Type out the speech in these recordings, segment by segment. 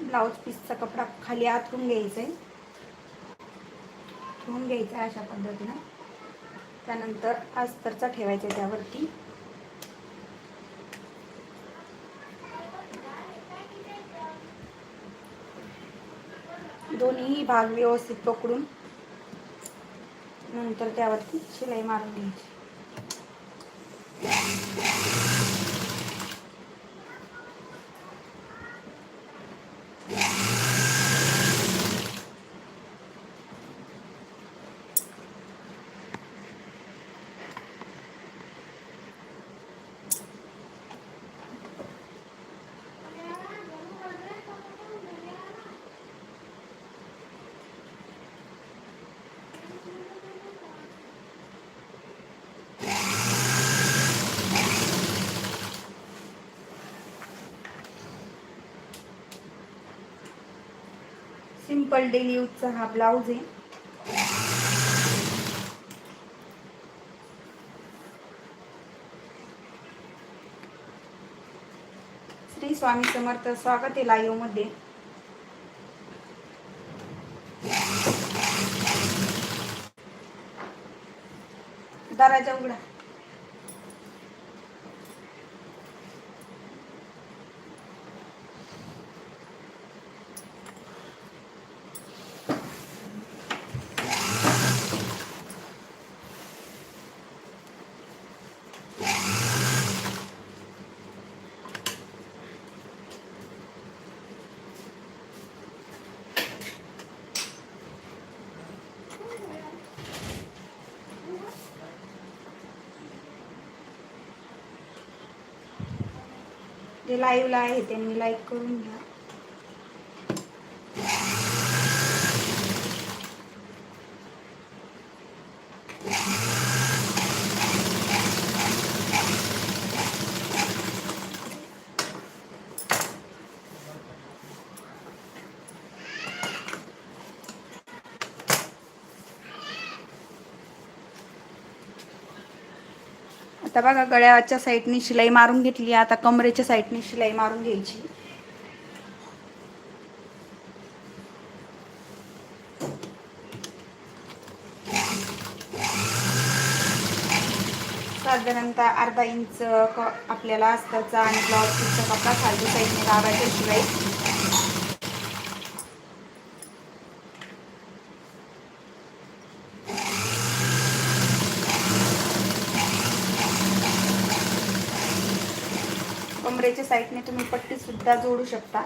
Blouse पीसचा कपडा खाली आतरून घ्यायचा आहे ठेवून घ्यायचा आहे अशा पद्धतीनं. त्यानंतर अस्तरचा ठेवायचा आहे त्यावरती. दोन्ही भाग व्यवस्थित पकडून नंतर त्यावरती शिलाई मारून घ्यायची. सिंपल डेली यूजचा हा ब्लाऊज आहे. श्री स्वामी समर्थ स्वागत आहे लाईव्हमध्ये. दराजा उघडा. जे लाईव्हला आहे त्यांनी लाईक करून घ्या. आता बघा गळ्याच्या साईडनी शिलाई मारून घेतली आता कमरेच्या साईडनी शिलाई मारून घ्यायची. साधारणतः अर्धा इंच क आपल्याला असताचा आणि ब्लाऊज पीसचा कपडा खालच्या साईडने लावायचा शिलाई. कमरेच्या साईडने तुम्ही पट्टी सुद्धा जोडू शकता.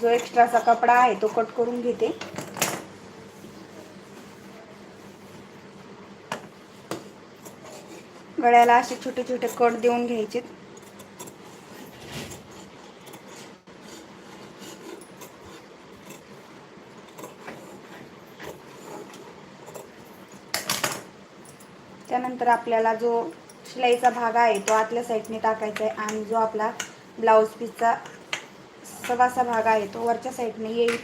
जो एक्स्ट्राचा कपडा आहे तो कट करून घेते. गळ्याला असे छोटे छोटे कट देऊन घ्यायचे त्यानंतर आपल्याला जो शिलाईचा भाग आहे तो आतल्या साईडने टाकायचा आहे आणि जो आपला ब्लाऊज पीसचा सवासा भाग आहे तो वरच्या साईडने येईल.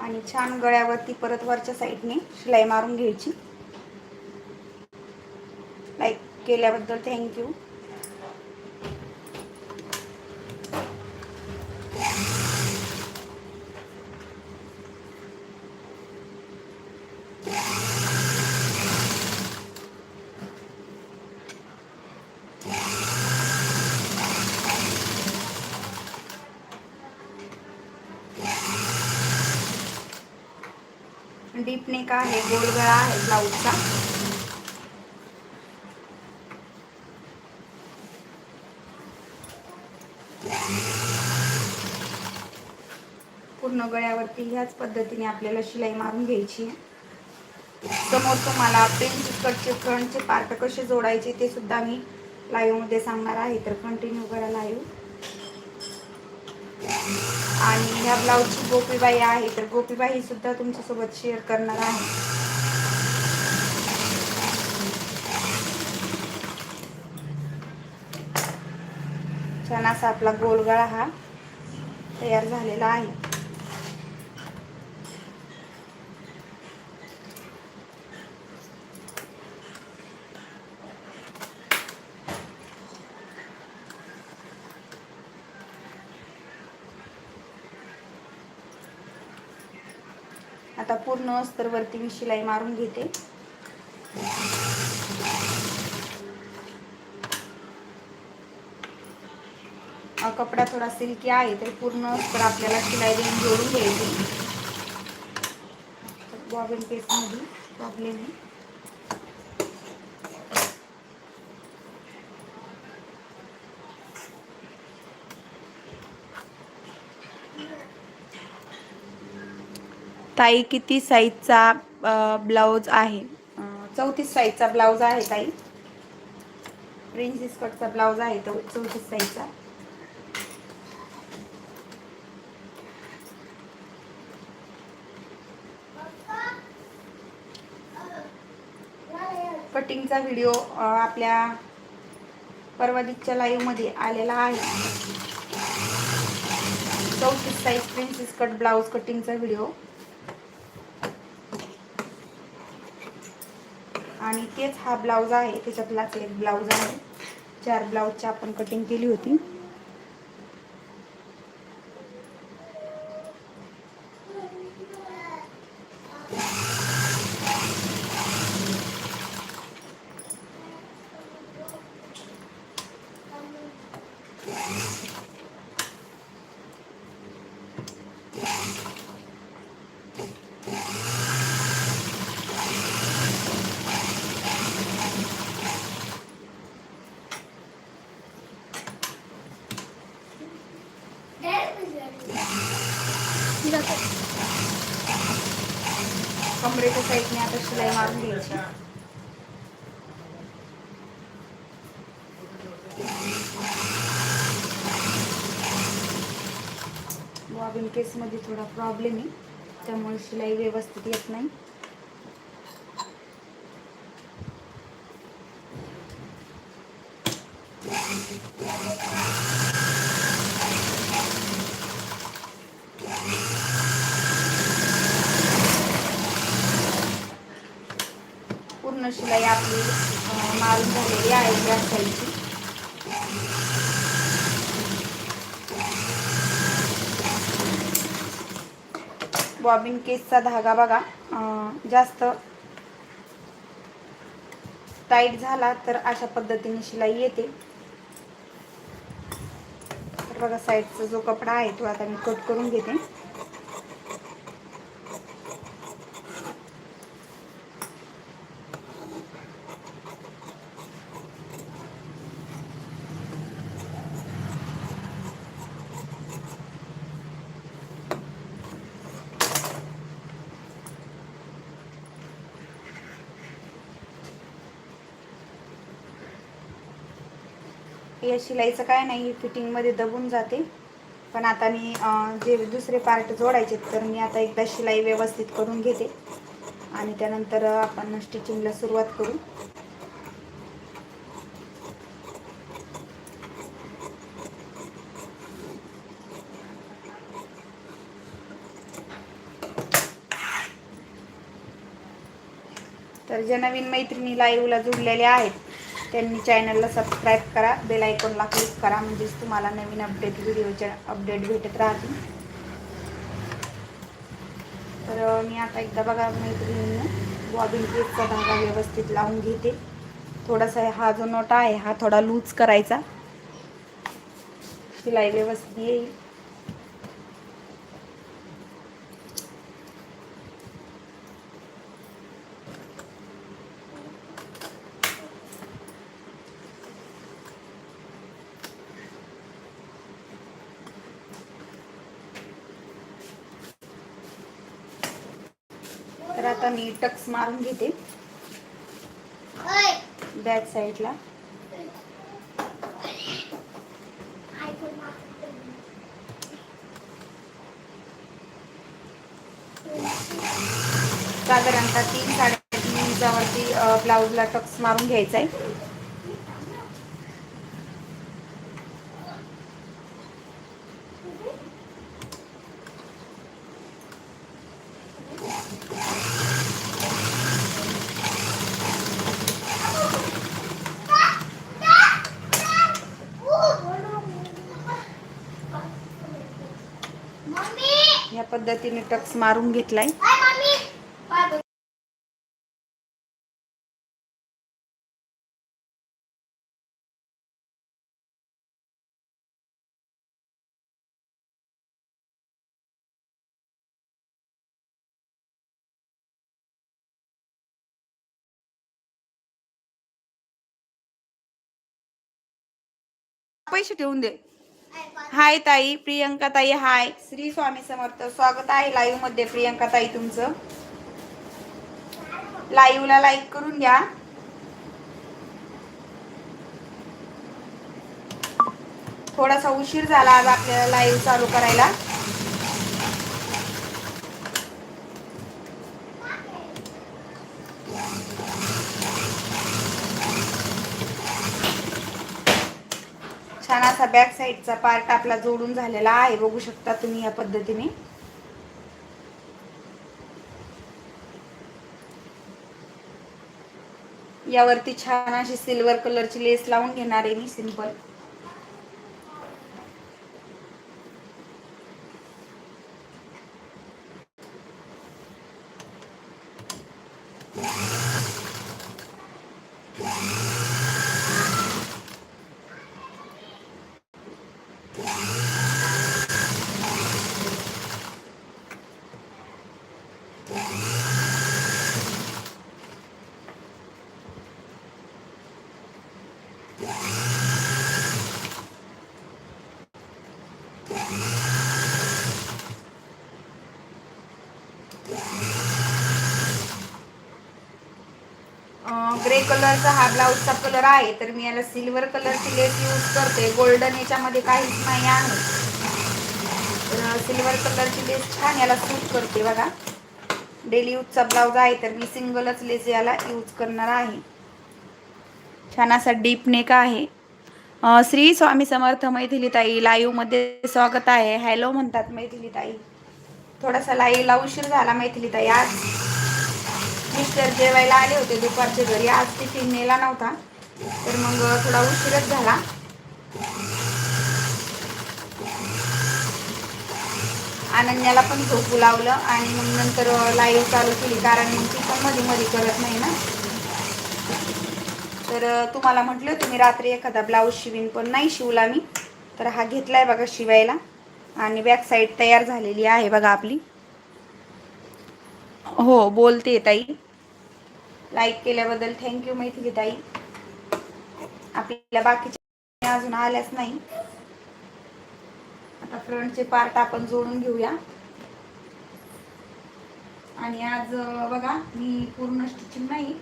आणि छान गळ्यावरती परत वरच्या साईडने शिलाई मारून घ्यायची. लाईक केल्याबद्दल थँक्यू का आहे? गोल गळा आहे ब्लाऊजचा. पूर्ण गळ्यावरती ह्याच पद्धतीने आपल्याला शिलाई मारून घ्यायची. आहे. समोर तुम्हाला प्रिन्स कटचे फ्रंटचे पार्ट कसे जोडायचे ते सुद्धा मी लाईव्हमध्ये सांगणार आहे तर कंटिन्यू करा लाईव्ह आणि ह्या ब्लाऊजची गोपीबाई आहे तर गोपीबाई सुद्धा तुमच्यासोबत शेअर करणार आहे. छान असा आपला गोलगळा हा तयार झालेला आहे आता पूर्ण अस्तरवरती मी शिलाई मारून घेते. कपडा थोडा सिल्की आहे तर पूर्ण अस्तर आपल्याला शिलाई देऊन जोडून घ्यायची. बॉबिन पेस्टमध्ये प्रॉब्लेम आहे ताई किती साईजचा ब्लाऊज आहे? चौतीस साईजचा ब्लाऊज आहे ताई. प्रिन्सेस कटचा ब्लाऊज आहे तो चौतीस साईजचा. कटिंगचा व्हिडिओ आपल्या परवादीच्या लाईव्हमध्ये आलेला आहे. चौतीस साईज प्रिन्सेस कट ब्लाऊज कटिंगचा व्हिडिओ आणि तेच हा ब्लाऊज आहे त्याच्यातलाच एक ब्लाऊज आहे. चार ब्लाऊजची आपण कटिंग केली होती. कमरेच्या साईडने आता शिलाई मारून घ्यायची. बॉबिन केसमध्ये थोडा प्रॉब्लेम आहे. त्यामुळे शिलाई व्यवस्थित येत नाही पूर्ण शिलाई आपली मारून झालेली आहे गॅस साईडची बॉबिन केसचा धागा बघा. जास्त टाईट झाला तर अशा पद्धतीने शिलाई येते. तर बघा साईडचा जो कपडा आहे तो आता मी कट करून घेते. या शिलाईचं काय नाही फिटिंगमध्ये दबून जाते. पण आता मी जे दुसरे पार्ट जोडायचे तर मी आता एकदा शिलाई व्यवस्थित करून घेते. आणि त्यानंतर आपण स्टिचिंगला सुरुवात करू. तर ज्या नवीन मैत्रिणी लाईव्हला जुडलेल्या आहेत त्यांनी चॅनलला सबस्क्राईब करा बेल आयकॉनला क्लिक करा म्हणजेच तुम्हाला नवीन अपडेट व्हिडिओच्या अपडेट भेटत राहतील. तर मी आता एकदा बघा मैत्रिणीनं बॉबिन क्लिपचा धागा व्यवस्थित लावून घेते. थोडासा हा जो नोटा आहे हा थोडा लूज करायचा. शिलाई व्यवस्थित येईल. आता मी टक्स मारून घेते. बॅक साईडला. साधारणतः तीन साडेतीन इंचावरती ब्लाऊजला टक्स मारून घ्यायचा आहे या पद्धतीने टक्स मारून घेतलाय. पैसे ठेवून दे. हाय ताई प्रियंका ताई हाय. श्री स्वामी समर्थ स्वागत आहे लाईव्हमध्ये. प्रियंका ताई तुमचं? लाईव्हला लाईक करून घ्या. थोडासा उशीर झाला आज आपल्याला लाईव्ह चालू करायला छान असा बॅक साईडचा पार्ट आपला जोडून झालेला आहे. बघू शकता तुम्ही या पद्धतीने. यावरती छान अशी सिल्वर कलरची लेस लावून घेणार आहे मी सिंपल ग्रे कलरचा हा ब्लाऊजचा कलर आहे तर मी याला सिल्वर कलरची लेस यूज करते. गोल्डन याच्यामध्ये काहीच नाही आहे. तर सिल्वर कलरची लेस छान याला सूट करते बघा. डेली यूजचा ब्लाऊज आहे तर मी सिंगलच लेस याला यूज करणार आहे. छान असा डीप नेक आहे. श्री स्वामी समर्थ मैथिली ताई लाईव्हमध्ये स्वागत आहे. हॅलो म्हणतात मैथिली ताई थोडासा लाईव्हला उशीर झाला मैथिली ताई आज. मिस्टर जेवायला आले होते दुपारच्या घरी. आज टिफिन नेला नव्हता. तर मग थोडा उशीरच झाला. अनन्याला पण झोपू लावलं आणि मग नंतर लाईव्ह चालू केली. कारण यांची ती पण मध्ये मध्ये करत नाही ना. तर तुम्हाला म्हटलं तुम्ही रात्री एखादा ब्लाऊज शिवीन पण नाही शिवला मी. तर हा घेतलाय बघा शिवायला. आणि बॅक साईड तयार झालेली आहे बघा आपली. हो बोलते ताई. लाईक केल्याबद्दल थँक्यू मैथिली ताई आपल्याला बाकीच्या अजून आल्याच नाही. आता फ्रंटचे पार्ट आपण जोडून घेऊया. आणि आज बघा मी पूर्ण स्टिचिंग नाही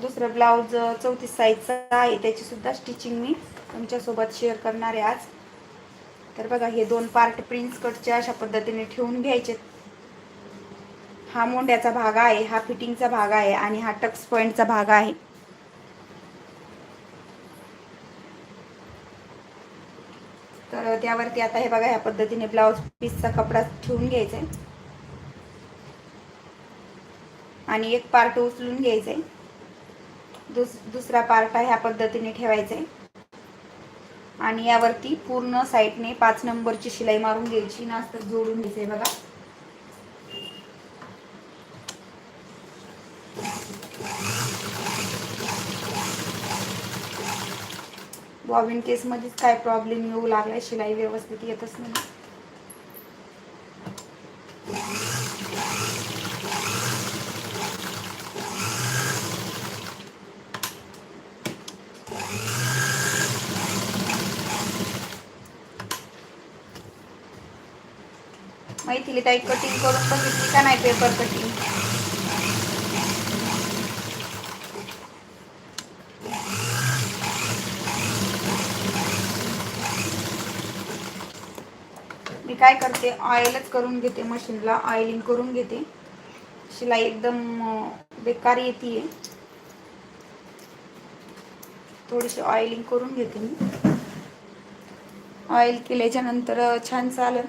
दुसरं ब्लाऊज चौतीस साईजचा आहे त्याची सुद्धा स्टिचिंग मी तुमच्यासोबत शेअर करणार आहे आज. तर बघा हे दोन पार्ट प्रिन्स कटचे अशा पद्धतीने ठेवून घ्यायचे हा मोंड्याचा भाग आहे हा फिटिंगचा भाग आहे आणि हा टक्स पॉइंटचा भाग आहे. तर त्यावरती आता हे बघा ह्या पद्धतीने ब्लाऊज पीसचा कपडा ठेवून घ्यायचा आहे. आणि एक पार्ट उचलून घ्यायचा आहे. दुस दुसरा पार्ट ह्या पद्धतीने ठेवायचा आहे. आणि यावरती पूर्ण साईडने पाच नंबरची शिलाई मारून घ्यायची. ना जोडून घ्यायचं आहे बघा. बॉबिन केसमध्येच काय प्रॉब्लेम येऊ लागला शिलाई व्यवस्थित येतच नाही. माहिती ताई कटिंग करून बघितली का नाही पेपर कटिंग काय करते? ऑइलच करून घेते मशीनला. ऑइलिंग करून घेते. शिलाई एकदम बेकार येते थोडीशी ऑइलिंग करून घेते मी. ऑइल केल्याच्यानंतर छान चालेल.